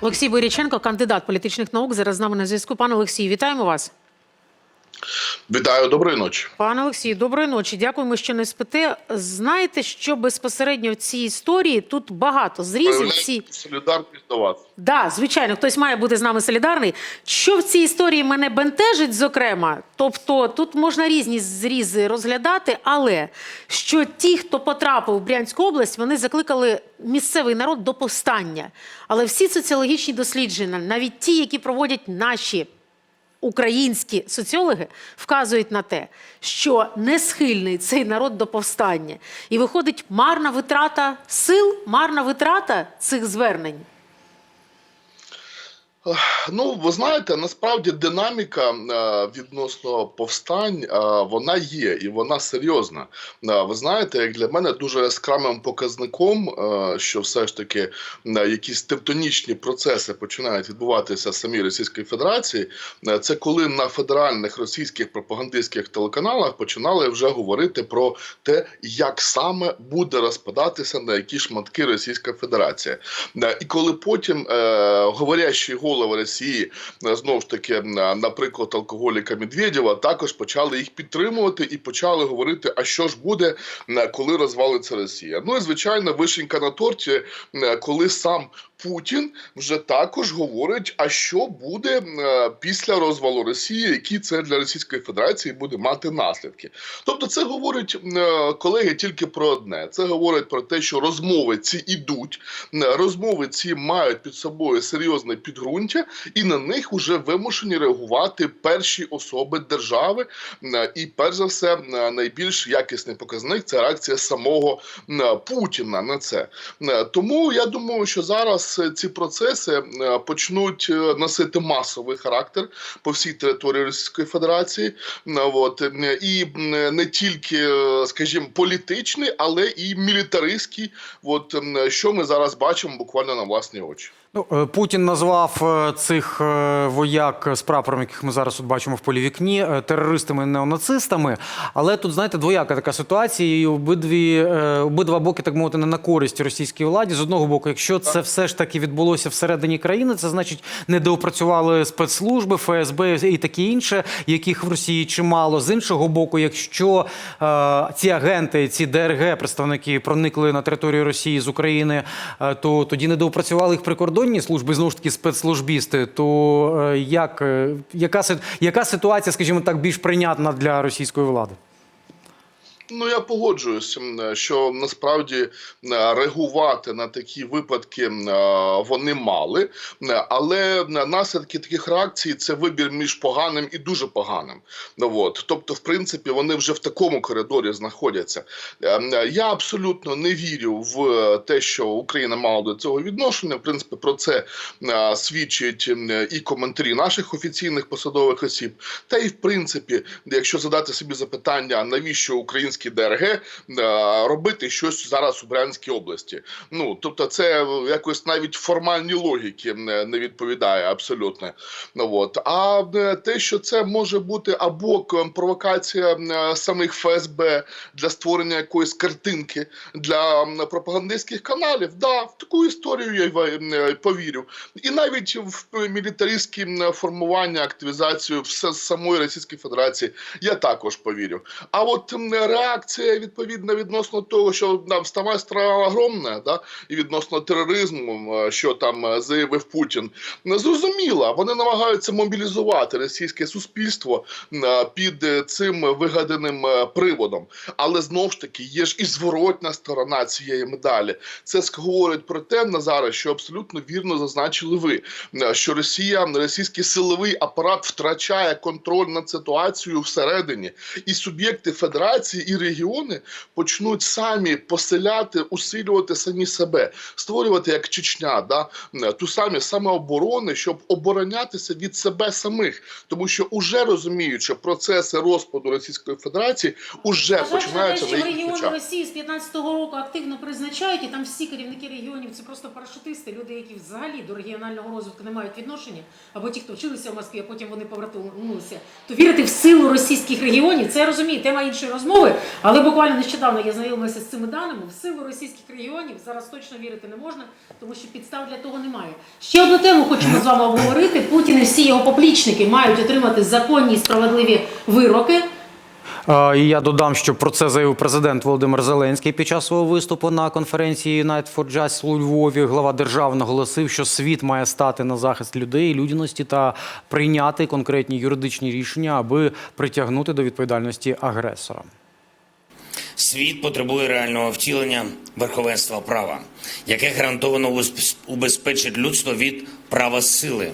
Олексій Боріченко, кандидат політичних наук. Зараз з нами на зв'язку. Пане Олексій, вітаємо вас. Вітаю, доброї ночі. Пане Олексію, доброї ночі. Дякуємо, що не спите. Знаєте, що безпосередньо в цій історії тут багато зрізів. Всі солідарність до вас. да, звичайно, хтось має бути з нами солідарний. Що в цій історії мене бентежить, зокрема, тобто тут можна різні зрізи розглядати, але що ті, хто потрапив в Брянську область, вони закликали місцевий народ до повстання. Але всі соціологічні дослідження, навіть ті, які проводять наші українські соціологи вказують на те, що не схильний цей народ до повстання. І виходить марна витрата сил, марна витрата цих звернень. Ну, ви знаєте, насправді динаміка е, відносно повстань е, вона є і вона серйозна. Е, ви знаєте, як для мене дуже яскравим показником, що все ж таки якісь тектонічні процеси починають відбуватися в самій Російській Федерації, це коли на федеральних російських пропагандистських телеканалах починали вже говорити про те, як саме буде розпадатися на які шматки Російська Федерація. І коли потім е, говорящі голови Росії, е, знову ж таки, е, наприклад, алкоголіка Медведєва, також почали їх підтримувати і почали говорити, а що ж буде, е, коли розвалиться Росія. Ну і звичайно, вишенька на торті, коли сам Путін вже також говорить, а що буде е, після розвалу Росії, які це для Російської Федерації буде мати наслідки. Тобто, це говорить е, колеги тільки про одне: це говорить про те, що розмови ці ідуть, е, розмови ці мають під собою серйозне підґрунтя, і на них вже вимушені реагувати перші особи держави. І перш за все, найбільш якісний показник це реакція самого Путіна на це. Тому я думаю, що зараз е, ці процеси е, почнуть е, носити масовий характер по всій території Російської Федерації. Е, От і не тільки, скажімо, політичний, але і мілітаристський. От що ми зараз бачимо буквально на власні очі. Ну, е, Путін назвав е, цих е, вояк з прапором, яких ми зараз тут бачимо в полі вікні, терористами неонацистами. Але тут, знаєте, двояка така ситуація, і обидві обидва боки, так мовити, не на користь російській владі. З одного боку, якщо це все ж таки відбулося всередині країни, це значить недоопрацювали спецслужби, ФСБ і таке інше, яких в Росії чимало. З іншого боку, якщо е, ці агенти, ці ДРГ, представники проникли на територію Росії з України, е, то тоді недоопрацювали їх прикордонні служби, знову ж таки спецслужбісти. То е, як, е, яка, яка ситуація, скажімо так, більш прийнятна для російської влади? Ну я погоджуюсь, що насправді реагувати на такі випадки вони мали, але наслідки таких реакцій це вибір між поганим і дуже поганим. Ну, от. Тобто, в принципі, вони вже в такому коридорі знаходяться. Ем, Я абсолютно не вірю в те, що Україна мала до цього відношення. В принципі, про це свідчать і коментарі наших офіційних посадових осіб. Та і в принципі, якщо задати собі запитання, навіщо українські ДРГ е, робити щось зараз у Брянській області. Ну тобто, це якось навіть формальній логіки не відповідає абсолютно. От а е, те, що це може бути або провокація е, самих ФСБ для створення якоїсь картинки для пропагандистських каналів, да, в таку історію я повірю. І навіть в мілітаристські формування, активізацію все самої Російської Федерації я також повірю. А от м, реакція відповідно відносно того, що нам става страна огромна, да, і відносно тероризму, що там е, заявив Путін, зрозуміла. Вони намагаються мобілізувати російське суспільство е, під е, цим вигаданим приводом. Але знову ж таки є ж і зворотня сторона цієї медалі. Це говорить про те, Назаре, що абсолютно вірно зазначили ви, що Росія, російський силовий апарат втрачає контроль над ситуацією всередині, і суб'єкти федерації і регіони почнуть самі поселяти, усилювати самі себе, створювати як Чечня, да ту самі самооборони, щоб оборонятися від себе самих, тому що уже розуміють, що процеси розпаду Російської Федерації уже починаються на їхніх регіони очах. Росії з 15-го року активно призначають, і там всі керівники регіонів це просто парашутисти, люди, які взагалі до регіонального розвитку не мають відношення, або ті, хто вчилися в Москві, а потім вони повернулися. То вірити в силу російських регіонів, це я розумію, тема іншої розмови. Але буквально нещодавно я знайомилася з цими даними. В силу російських регіонів зараз точно вірити не можна, тому що підстав для того немає. Ще одну тему хочемо з вами обговорити. Путін і всі його поплічники мають отримати законні і справедливі вироки. І я додам, що про це заявив президент Володимир Зеленський під час свого виступу на конференції United for Justice у Львові. Глава держави наголосив, що світ має стати на захист людей, людяності та прийняти конкретні юридичні рішення, аби притягнути до відповідальності агресора. Світ потребує реального втілення верховенства права, яке гарантовано убезпечить людство від права сили,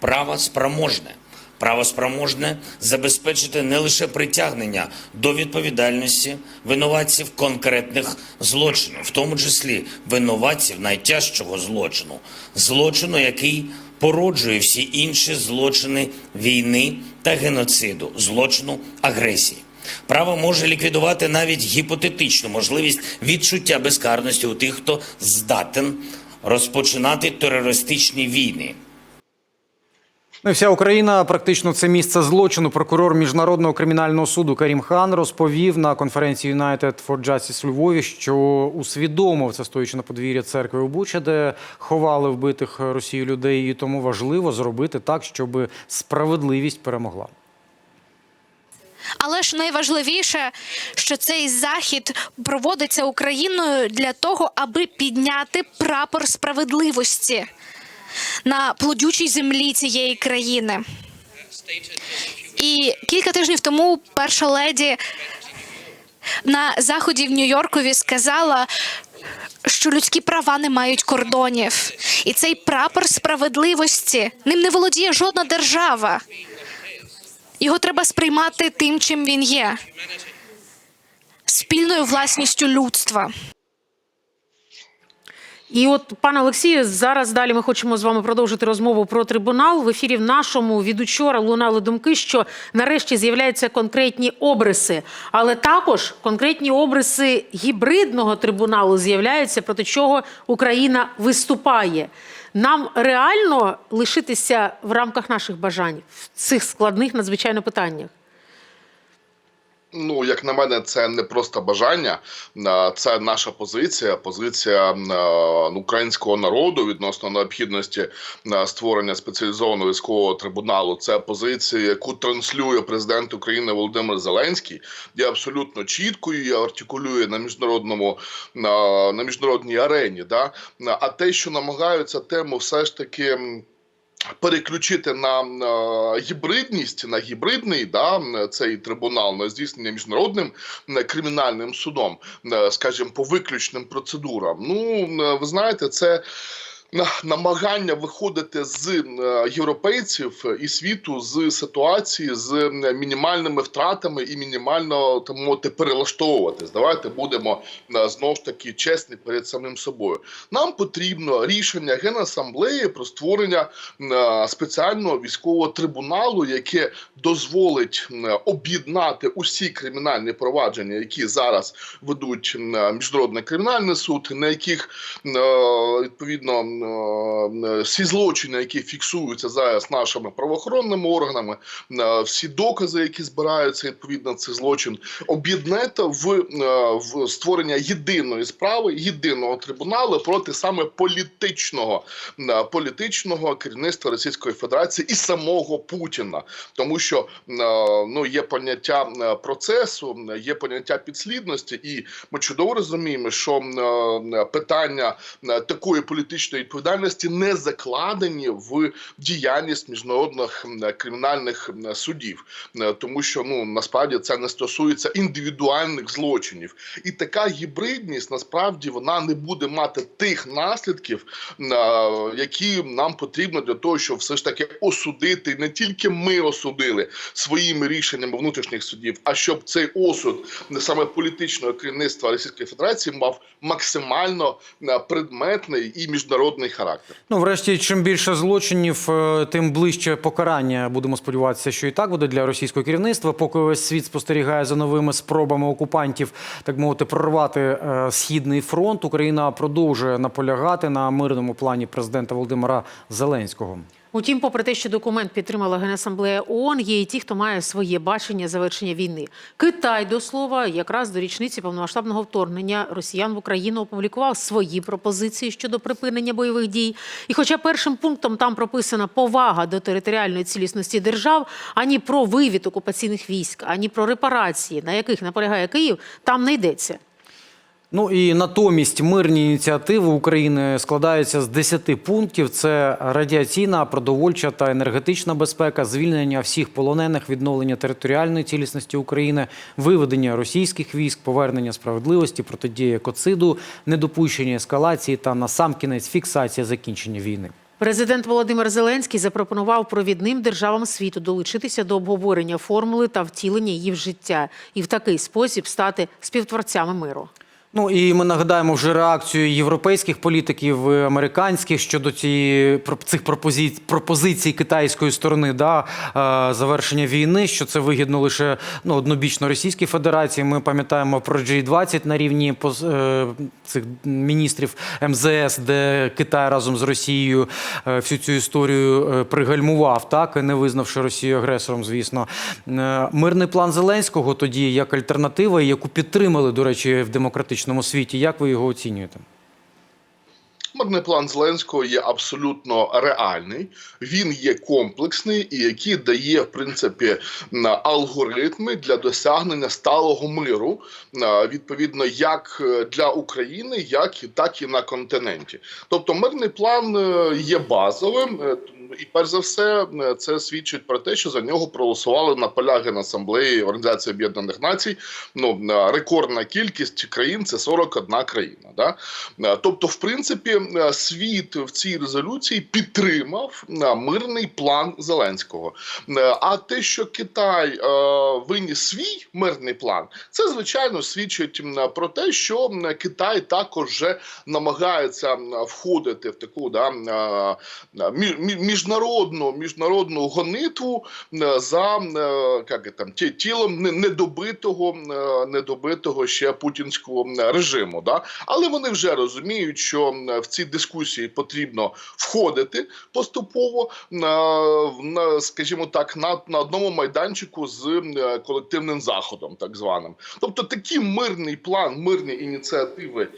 права спроможне. Право спроможне забезпечити не лише притягнення до відповідальності винуватців конкретних злочинів, в тому числі винуватців найтяжчого злочину, злочину, який породжує всі інші злочини війни та геноциду, злочину агресії. Право може ліквідувати навіть гіпотетичну можливість відчуття безкарності у тих, хто здатен розпочинати терористичні війни. Ну вся Україна практично це місце злочину. Прокурор міжнародного кримінального суду Карім Хан розповів на конференції United for Justice у Львові, що усвідомив це стоячи на подвір'я церкви у Буча, де ховали вбитих Росією людей, і тому важливо зробити так, щоб справедливість перемогла. Але ж найважливіше, що цей захід проводиться Україною для того, аби підняти прапор справедливості на плодючій землі цієї країни. І кілька тижнів тому перша леді на заході в Нью-Йоркові сказала. Що людські права не мають кордонів, і цей прапор справедливості ним не володіє жодна держава. Його треба сприймати тим, чим він є спільною власністю людства. І от, пане Олексію, зараз далі ми хочемо з вами продовжити розмову про трибунал. В ефірі в нашому від учора лунали думки, що нарешті з'являються конкретні обриси, але також конкретні обриси гібридного трибуналу з'являються, проти чого Україна виступає. Нам реально лишитися в рамках наших бажань в цих складних надзвичайно питаннях. Ну, як на мене, це не просто бажання, це наша позиція, позиція ну, українського народу відносно необхідності створення спеціалізованого військового трибуналу. Це позиція, яку транслює президент України Володимир Зеленський. Є абсолютно чіткою, і артикулює на міжнародному на, на міжнародній арені. Да? А те, що намагаються тему все ж таки. Переключити на е, гібридність, на гібридний да, цей трибунал на здійснення міжнародним е, кримінальним судом, е, скажімо, по виключним процедурам. Ну, ви знаєте, це. На- Намагання виходити з е, європейців і світу з ситуації з е, мінімальними втратами і мінімально так мовити перелаштовуватись. Давайте будемо е, знову ж таки чесні перед самим собою. Нам потрібно рішення генасамблеї про створення е, спеціального військового трибуналу, яке дозволить е, об'єднати усі кримінальні провадження, які зараз ведуть е, міжнародний кримінальний суд, на яких е, відповідно е, всі злочини, які фіксуються зараз нашими правоохоронними органами, е, всі докази, які збираються відповідно цей злочин, об'єднати в, е, в створення єдиної справи, єдиного трибуналу проти саме політичного е, політичного керівництва Російської Федерації і самого Путіна, тому що ну є поняття процесу, є поняття підслідності, і ми чудово розуміємо, що питання такої політичної відповідальності не закладені в діяльність міжнародних кримінальних судів, Е, тому що ну насправді це не стосується індивідуальних злочинів, і така гібридність насправді вона не буде мати тих наслідків, е, які нам потрібно для того, щоб все ж таки осудити. Не тільки ми осудили своїми рішеннями внутрішніх судів, а щоб цей осуд не саме політичного керівництва Російської Федерації мав максимально е, предметний і міжнародний характер. Ну, врешті, чим більше злочинів, е, тим ближче покарання. Будемо сподіватися, що і так буде для російського керівництва. Поки весь світ спостерігає за новими спробами окупантів, так мовити, прорвати е, східний фронт. Україна продовжує наполягати на мирному плані президента Володимира Зеленського. Утім, попри те, що документ підтримала Генасамблея ООН, є і ті, хто має своє бачення завершення війни. Китай, до слова, якраз до річниці повномасштабного вторгнення росіян в Україну опублікував свої пропозиції щодо припинення бойових дій. І хоча першим пунктом там прописана повага до територіальної цілісності держав, ані про вивід окупаційних військ, ані про репарації, на яких наполягає Київ, там не йдеться. Ну і натомість мирні ініціативи України складаються з 10 пунктів: це радіаційна, продовольча та енергетична безпека, звільнення всіх полонених, відновлення територіальної цілісності України, виведення російських військ, повернення справедливості, протидія екоциду, недопущення ескалації та насамкінець фіксація закінчення війни. Президент Володимир Зеленський запропонував провідним державам світу долучитися до обговорення формули та втілення її в життя і в такий спосіб стати співтворцями миру. Ну і ми нагадаємо вже реакцію європейських політиків, е, американських щодо цієї цих пропозицій, пропозицій китайської сторони, да, е, завершення війни, що це вигідно лише ну, однобічно Російській Федерації. Ми пам'ятаємо про G20 на рівні е, цих міністрів МЗС, де Китай разом з Росією всю цю історію пригальмував, так не визнавши Росію агресором, звісно. Мирний план Зеленського тоді як альтернатива, яку підтримали, до речі, в демократичному світі. Як ви його оцінюєте? Мирний план Зеленського є абсолютно реальний. Він є комплексний і який дає в принципі алгоритми для досягнення сталого миру, відповідно, як е, для України, як і так і на континенті. Тобто, мирний план е, є базовим. І перш за все, е, це свідчить про те, що за нього проголосували на полях Генасамблеї Організації Об'єднаних Націй. Ну е, рекордна кількість країн це 41 країна. Да? Е, Тобто, в принципі, світ в цій резолюції підтримав мирний план Зеленського. А те, що Китай виніс свій мирний план, це звичайно свідчить про те, що Китай також вже намагається входити в таку да, е, мі- мі- міжнародну міжнародну гонитву е, за е, як там ті- тілом не- недобитого е, недобитого ще путінського режиму. Да? Але вони вже розуміють, що в ці дискусії потрібно входити поступово на, скажімо так, на, на одному майданчику з колективним заходом, так званим. Тобто такий мирний план, мирні ініціативи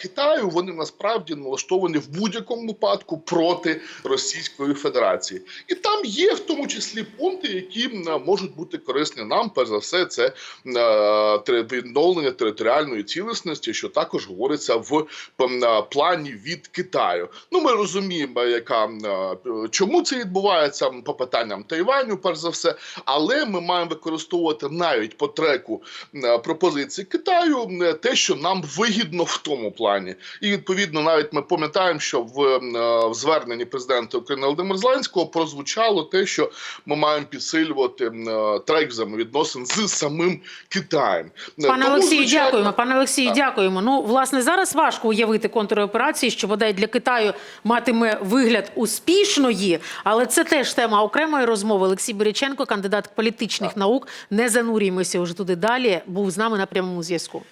Китаю, вони насправді налаштовані в будь-якому випадку проти Російської Федерації, і там є в тому числі пункти, які м, можуть бути корисні нам. Перш за все, це е, відновлення територіальної цілісності, що також говориться в е, плані від Китаю. Ну ми розуміємо, яка е, чому це відбувається по питанням Тайваню, перш за все, але ми маємо використовувати навіть по треку е, пропозиції Китаю те, що нам вигідно в тому плані, і відповідно навіть ми пам'ятаємо, що в, е, в зверненні президента України Володимира Зеленського прозвучало те, що ми маємо підсилювати е, трек взаємовідносин з самим Китаєм. Е, Пане тому, Олексію, звичайно, дякуємо. Пане Олексію, Так. дякуємо. Ну, власне, зараз важко уявити контроперації, що бодай для Китаю матиме вигляд успішної, але це теж тема окремої розмови. Олексій Береченко, кандидат політичних наук. Не занурюємося вже туди далі. Був з нами на прямому зв'язку.